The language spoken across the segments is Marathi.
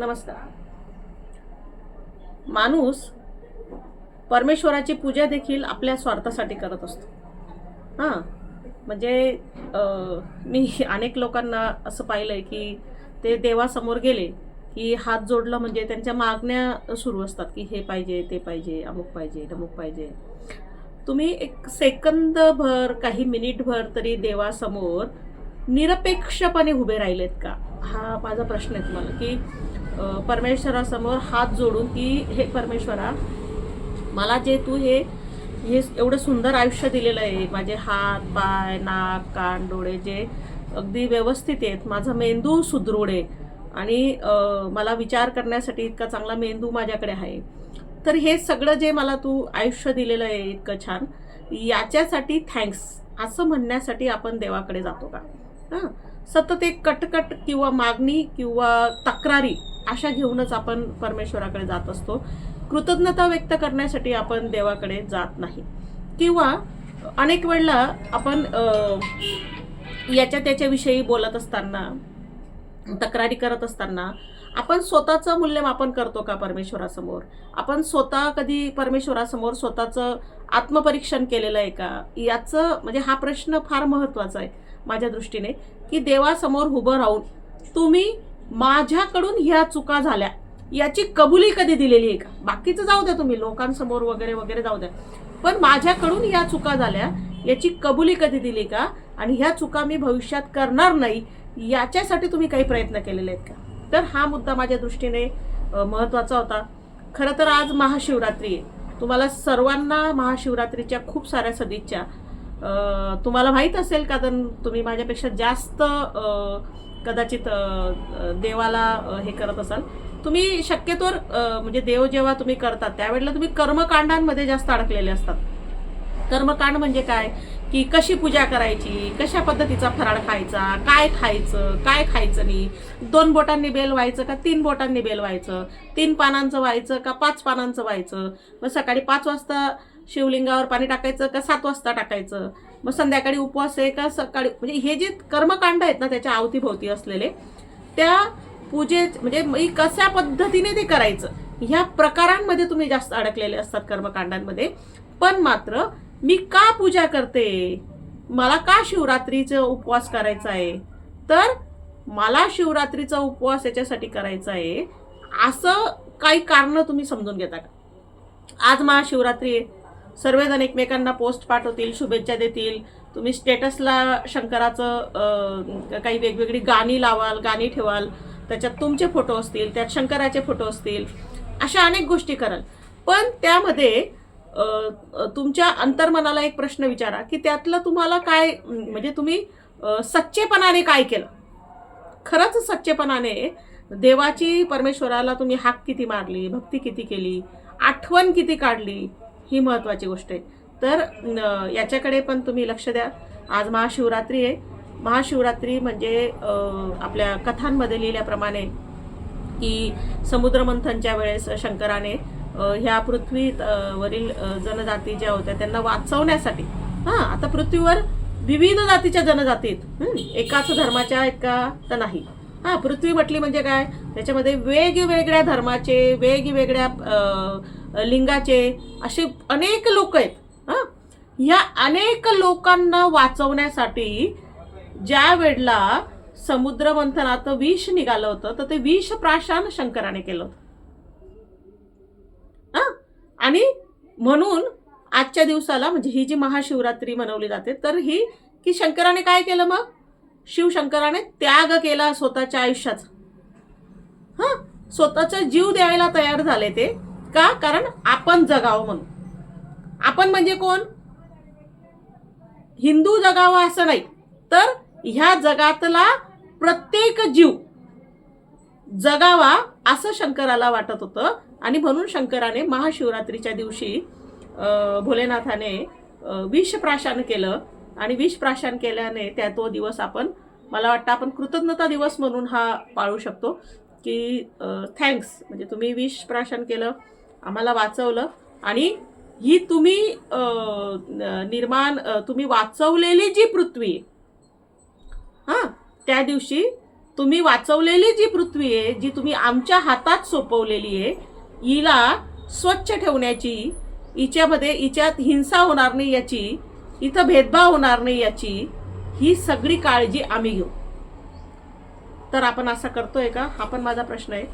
नमस्कार. माणूस परमेश्वराची पूजा देखील आपल्या स्वार्थासाठी करत असतो. हां म्हणजे मी अनेक लोकांना असं पाहिलं आहे की ते देवासमोर गेले की हात जोडलं म्हणजे त्यांच्या मागण्या सुरू असतात की हे पाहिजे ते पाहिजे अमुक पाहिजे अमुक पाहिजे. तुम्ही एक सेकंदभर काही मिनिटभर तरी देवासमोर निरपेक्षपणे उभे राहिलेत का? हा माझा प्रश्न आहे तुम्हाला की परमेश्वरासमोर हात जोडून की हे परमेश्वरा मला जे तू हे हे एवढं सुंदर आयुष्य दिलेलं आहे माझे हात पाय नाक कान डोळे जे अगदी व्यवस्थित आहेत माझा मेंदू सुदृढ आहे आणि मला विचार करण्यासाठी इतका चांगला मेंदू माझ्याकडे आहे. तर हे सगळं जे मला तू आयुष्य दिलेलं आहे इतकं छान याच्यासाठी थँक्स असं म्हणण्यासाठी आपण देवाकडे जातो का? हां? सतत एक कटकट किंवा मागणी किंवा तक्रारी अशा घेऊनच आपण परमेश्वराकडे जात असतो. कृतज्ञता व्यक्त करण्यासाठी आपण देवाकडे जात नाही. किंवा अनेक वेळेला आपण याच्या त्याच्याविषयी बोलत असताना तक्रारी करत असताना आपण स्वतःचं मूल्यमापन करतो का परमेश्वरासमोर? आपण स्वतः कधी परमेश्वरासमोर स्वतःचं आत्मपरीक्षण केलेलं आहे का? याचं म्हणजे हा प्रश्न फार महत्त्वाचा आहे माझ्या दृष्टीने की देवासमोर उभं राहून तुम्ही माझ्याकडून ह्या चुका झाल्या. याची कबुली कधी दिलेली आहे का? बाकीचं जाऊ द्या तुम्ही लोकांसमोर वगैरे वगैरे जाऊ द्या. पण माझ्याकडून या चुका झाल्या याची कबुली कधी दिली का? आणि ह्या चुका मी भविष्यात करणार नाही याच्यासाठी तुम्ही काही प्रयत्न केलेले आहेत का? तर हा मुद्दा माझ्या दृष्टीने महत्त्वाचा होता. खरं तर आज महाशिवरात्री आहे. तुम्हाला सर्वांना महाशिवरात्रीच्या खूप साऱ्या सदिच्छा. तुम्हाला माहीत असेल का तर तुम्ही माझ्यापेक्षा जास्त कदाचित देवाला हे करत असाल. तुम्ही शक्यतोवर म्हणजे देव जेव्हा तुम्ही करता त्यावेळेला तुम्ही कर्मकांडांमध्ये जास्त अडकलेले असतात. कर्मकांड म्हणजे काय? की कशी पूजा करायची कशा पद्धतीचा फराळ खायचा काय खायचं काय खायचं नाही? दोन बोटांनी बेल व्हायचं का तीन बोटांनी बेल व्हायचं? तीन पानांचं व्हायचं का पाच पानांचं व्हायचं? मग सकाळी पाच वाजता शिवलिंगावर पाणी टाकायचं का सात वाजता टाकायचं? मग संध्याकाळी उपवास आहे का? सकाळी म्हणजे हे जे कर्मकांड आहेत ना त्याच्या अवतीभोवती असलेले त्या पूजे म्हणजे कशा पद्धतीने ते करायचं? ह्या प्रकारांमध्ये तुम्ही जास्त अडकलेले असतात कर्मकांडांमध्ये. पण मात्र मी का पूजा करते? मला का शिवरात्रीचा उपवास करायचा आहे? तर मला शिवरात्रीचा उपवास याच्यासाठी करायचा आहे असं काही कारणं तुम्ही समजून घेता का? आज महाशिवरात्री आहे. सर्वजण एकमेकांना पोस्ट पाठवतील शुभेच्छा देतील. तुम्ही स्टेटसला शंकराचं काही वेगवेगळी गाणी लावाल गाणी ठेवाल. त्याच्यात तुमचे फोटो असतील त्यात शंकराचे फोटो असतील. अशा अनेक गोष्टी कराल. पण त्यामध्ये तुमच्या अंतर्मनाला एक प्रश्न विचारा की त्यातलं तुम्हाला काय म्हणजे तुम्ही सच्चेपणाने काय केलं? खरंच सच्चेपणाने देवाची परमेश्वराला तुम्ही हाक किती मारली भक्ती किती केली आठवण किती काढली ही महत्त्वाची गोष्ट आहे. तर याच्याकडे पण तुम्ही लक्ष द्या. आज महाशिवरात्री आहे. महाशिवरात्री म्हणजे आपल्या कथांमध्ये लिहिल्याप्रमाणे की समुद्रमंथनच्या वेळेस शंकराने ह्या पृथ्वी वरील जनजाती ज्या होत्या त्यांना वाचवण्यासाठी हां आता पृथ्वीवर विविध जातीच्या जनजाती आहेत. एकाच धर्माच्या एका तर नाही. हां पृथ्वी म्हटली म्हणजे काय? त्याच्यामध्ये वेगवेगळ्या धर्माचे वेगवेगळ्या लिंगाचे असे अनेक लोक आहेत हां? ह्या अनेक लोकांना वाचवण्यासाठी ज्या वेळेला समुद्रमंथनात विष निघालं होतं तर ते विष प्राशान शंकराने केलं होतं. हा? आणि म्हणून आजच्या दिवसाला म्हणजे ही जी महाशिवरात्री मनवली जाते तर ही की शंकराने काय केलं मग? शिवशंकराने त्याग केला स्वतःच्या आयुष्याचा. हा? स्वतःचा जीव द्यायला तयार झाले ते. का? कारण आपण जगावं म्हणून. आपण म्हणजे कोण? हिंदू जगावा असं नाही. तर ह्या जगातला प्रत्येक जीव जगावा असं शंकराला वाटत होतं. आणि म्हणून शंकराने महाशिवरात्रीच्या दिवशी भोलेनाथाने विषप्राशन केलं. आणि विषप्राशन केल्याने त्या तो दिवस आपण मला वाटतं आपण कृतज्ञता दिवस म्हणून हा पाळू शकतो. की थँक्स म्हणजे तुम्ही विषप्राशन केलं. आम्हाला वाचवलं. आणि ही तुम्ही निर्माण तुम्ही वाचवलेली जी पृथ्वी हां त्या दिवशी तुम्ही वाचवलेली जी पृथ्वी आहे जी तुम्ही आमच्या हातात सोपवलेली आहे हिला स्वच्छ ठेवण्याची हिच्यामध्ये हिच्यात हिंसा होणार नाही याची इथं भेदभाव होणार नाही याची ही सगळी काळजी आम्ही घेऊ. तर आपण असं करतोय का? हा पण माझा प्रश्न आहे.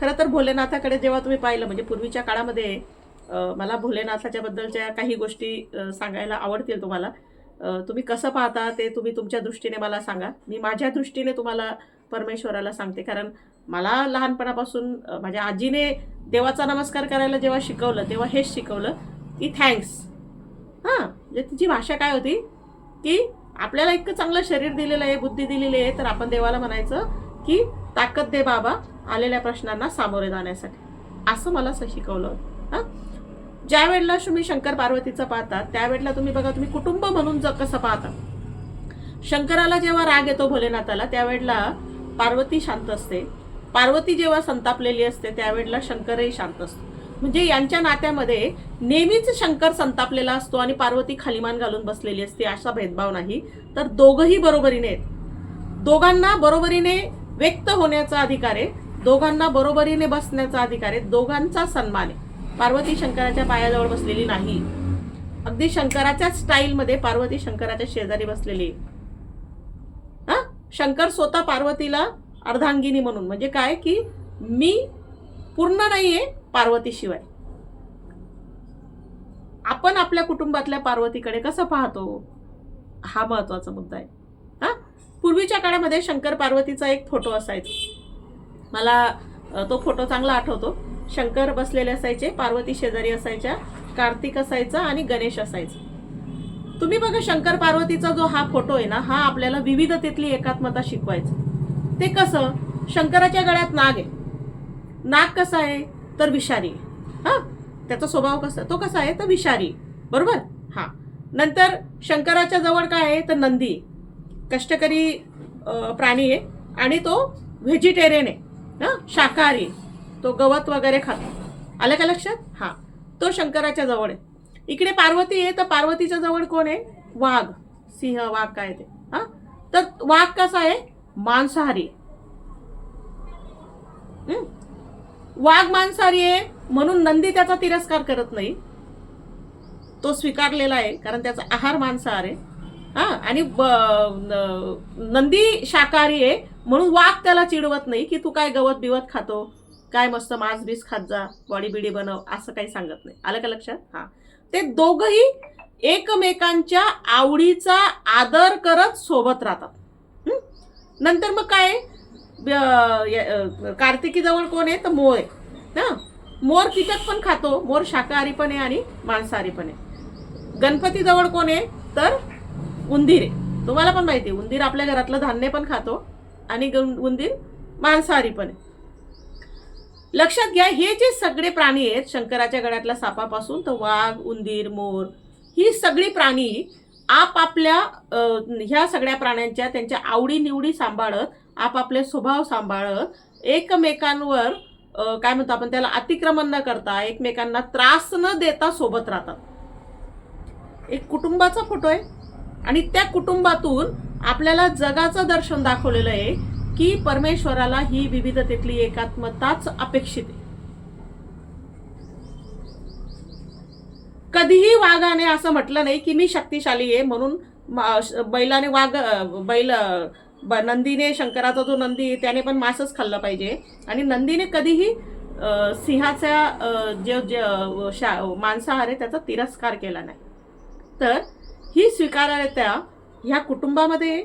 खरं तर भोलेनाथाकडे जेव्हा तुम्ही पाहिलं म्हणजे पूर्वीच्या काळामध्ये मला भोलेनाथाच्या बद्दलच्या काही गोष्टी सांगायला आवडतील तुम्हाला. तुम्ही कसं पाहता ते तुम्ही तुमच्या दृष्टीने मला सांगा. मी माझ्या दृष्टीने तुम्हाला परमेश्वराला सांगते. कारण मला लहानपणापासून माझ्या आजीने देवाचा नमस्कार करायला जेव्हा शिकवलं तेव्हा हेच शिकवलं की थँक्स. हां म्हणजे तिची भाषा काय होती? की आपल्याला इतकं चांगलं शरीर दिलेलं आहे बुद्धी दिलेली आहे तर आपण देवाला म्हणायचं की ताकद दे बाबा आलेल्या प्रश्नांना सामोरे जाण्यासाठी. असं मला असं शिकवलं होतं. हां? ज्या वेळेला तुम्ही शंकर पार्वतीचं पाहता त्यावेळेला तुम्ही बघा तुम्ही कुटुंब म्हणून ज कसं पाहता. शंकराला जेव्हा राग येतो भोलेनाथाला त्यावेळेला पार्वती शांत असते. पार्वती जेव्हा संतापलेली असते त्यावेळेला शंकरही शांत असतो. म्हणजे यांच्या नात्यामध्ये नेहमीच शंकर संतापलेला असतो आणि पार्वती खालीमान घालून बसलेली असते असा भेदभाव नाही. तर दोघंही बरोबरीने आहेत. दोघांना बरोबरीने व्यक्त होण्याचा अधिकार आहे. दोघांना बरोबरीने बसण्याचा अधिकार आहे. दोघांचा सन्मान आहे. पार्वती शंकराच्या पायाजवळ बसलेली नाही. अगदी शंकराच्याच स्टाईलमध्ये पार्वती शंकराच्या शेजारी बसलेली आहे. हा? शंकर स्वतः पार्वतीला अर्धांगिनी म्हणून. म्हणजे काय? की मी पूर्ण नाहीये पार्वतीशिवाय आपण आपल्या कुटुंबातल्या पार्वतीकडे कसं पाहतो? हा महत्त्वाचा मुद्दा आहे. हा? पूर्वीच्या काळामध्ये शंकर पार्वतीचा एक फोटो असायचा. मला तो फोटो चांगला आठवतो. शंकर बसलेले असायचे पार्वती शेजारी असायच्या कार्तिक असायचा आणि गणेश असायचा. तुम्ही बघा शंकर पार्वतीचा जो हा फोटो आहे ना हा आपल्याला विविधतेतली एकात्मता शिकवायचा. ते कसं शंकराच्या गळ्यात नाग आहे. नाग कसा आहे? तर विषारी. हां? त्याचा स्वभाव कसा तो कसा आहे? तर विषारी. बरोबर? हां. नंतर शंकराच्या जवळ काय आहे? तर नंदी. आहे. कष्टकरी प्राणी आहे. आणि तो व्हेजिटेरियन आहे. शाकाहारी. तो गवत वगैरे खातो. आलं का लक्षात? हा. तो शंकराच्या जवळ आहे. इकडे पार्वती आहे तर पार्वतीच्या जवळ कोण आहे? वाघ. सिंह वाघ काय ते? हा? तर वाघ कसा आहे? मांसाहारी. वाघ मांसाहारी आहे म्हणून नंदी त्याचा तिरस्कार करत नाही. तो स्वीकारलेला आहे कारण त्याचा आहार मांसाहार आहे. हा आणि ब- नंदी शाकाहारी आहे म्हणून वाघ त्याला चिडवत नाही की तू काय गवत बिवत खातो काय मस्त मांस बीस खात जा बॉडी बिडी बनव असं काही सांगत नाही. आलं का लक्षात? हा. ते दोघही एकमेकांच्या आवडीचा आदर करत सोबत राहतात. नंतर मग काय ब- कार्तिकीजवळ कोण आहे? तर मोर आहे. ना मोर कीटक पण खातो मोर शाकाहारी पण आहे आणि मांसाहारी पण आहे. गणपतीजवळ कोण आहे? तर उंदीर आहे. तुम्हाला पण माहिती आहे उंदीर आपल्या घरातलं धान्य पण खातो आणि उंदीर मांसाहारी पण आहे. लक्षात घ्या हे जे सगळे प्राणी आहेत शंकराच्या गळ्यातल्या सापापासून तर वाघ उंदीर मोर ही सगळी प्राणी आपापल्या ह्या सगळ्या प्राण्यांच्या त्यांच्या आवडीनिवडी सांभाळत आपापले स्वभाव सांभाळत एकमेकांवर काय म्हणतो आपण त्याला अतिक्रमण न करता एकमेकांना त्रास न देता सोबत राहतात. एक कुटुंबाचा फोटो आहे. आणि त्या कुटुंबातून आपल्याला जगाचं दर्शन दाखवलेलं आहे की परमेश्वराला ही विविधतेतली एकात्मताच अपेक्षित आहे. कधीही वाघाने असं म्हटलं नाही की मी शक्तिशाली आहे म्हणून बैलाने वाघ बैल ब- नंदीने शंकराचा जो नंदी आहे त्याने पण मांसच खाल्लं पाहिजे. आणि नंदीने कधीही सिंहाचा जे जे शा मांसाहार आहे त्याचा तिरस्कार केला नाही. तर ही स्वीकारार्हता ह्या कुटुंबामध्ये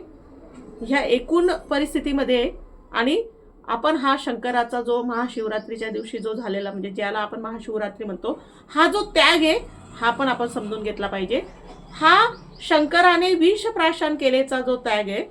ह्या एकूण परिस्थितीमध्ये आणि आपण हा शंकराचा जो महाशिवरात्रीच्या दिवशी जो झालेला म्हणजे ज्याला आपण महाशिवरात्री म्हणतो हा जो त्याग आहे हा पण आपण समजून घेतला पाहिजे. हा शंकराने विष प्राशन केलेचा जो त्याग आहे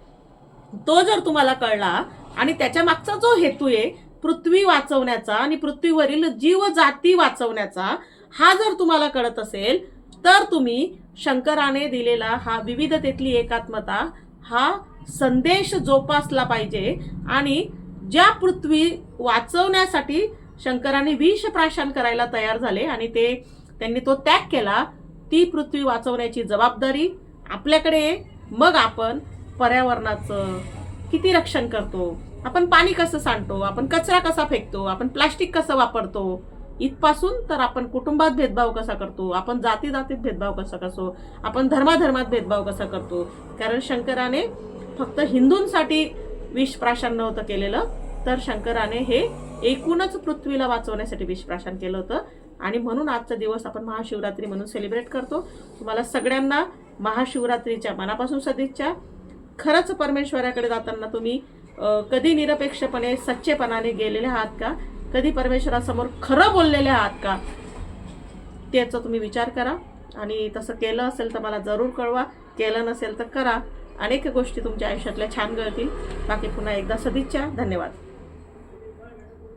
तो जर तुम्हाला कळला आणि त्याच्या मागचा जो हेतू आहे पृथ्वी वाचवण्याचा आणि पृथ्वीवरील जीव जाती वाचवण्याचा हा जर तुम्हाला कळत असेल तर तुम्ही शंकराने दिलेला हा विविधतेतली एकात्मता हा संदेश जोपासला पाहिजे आणि ज्या पृथ्वी वाचवण्यासाठी शंकराने विष प्राशन करायला तयार झाले आणि ते त्यांनी तो त्याग केला ती पृथ्वी वाचवण्याची जबाबदारी आपल्याकडे मग आपण पर्यावरणाचं किती रक्षण करतो? आपण पाणी कसं सांडतो? आपण कचरा कसा फेकतो? आपण प्लास्टिक कसं वापरतो? इथपासून तर आपण कुटुंबात भेदभाव कसा करतो? आपण जाती जातीत भेदभाव कसा करतो? आपण धर्माधर्मात भेदभाव कसा करतो? कारण शंकराने फक्त हिंदूंसाठी विष प्राशन नव्हतं केलेलं तर शंकराने हे एकूणच पृथ्वीला वाचवण्यासाठी विष प्राशन केलं होतं. आणि म्हणून आजचा दिवस आपण महाशिवरात्री म्हणून सेलिब्रेट करतो. तुम्हाला सगळ्यांना महाशिवरात्रीच्या मनापासून सदिच्छा. खरंच परमेश्वराकडे जाताना तुम्ही कधी निरपेक्षपणे सच्चेपणाने गेलेले आहात का? कधी परमेश्वरासमोर खरं बोललेले आहात का? त्याचा तुम्ही विचार करा. आणि तसं केलं असेल तर मला जरूर कळवा. केलं नसेल तर करा. अनेक गोष्टी तुमच्या आयुष्यातल्या छान गळतील बाकी पुन्हा एकदा सदिच्छा. धन्यवाद.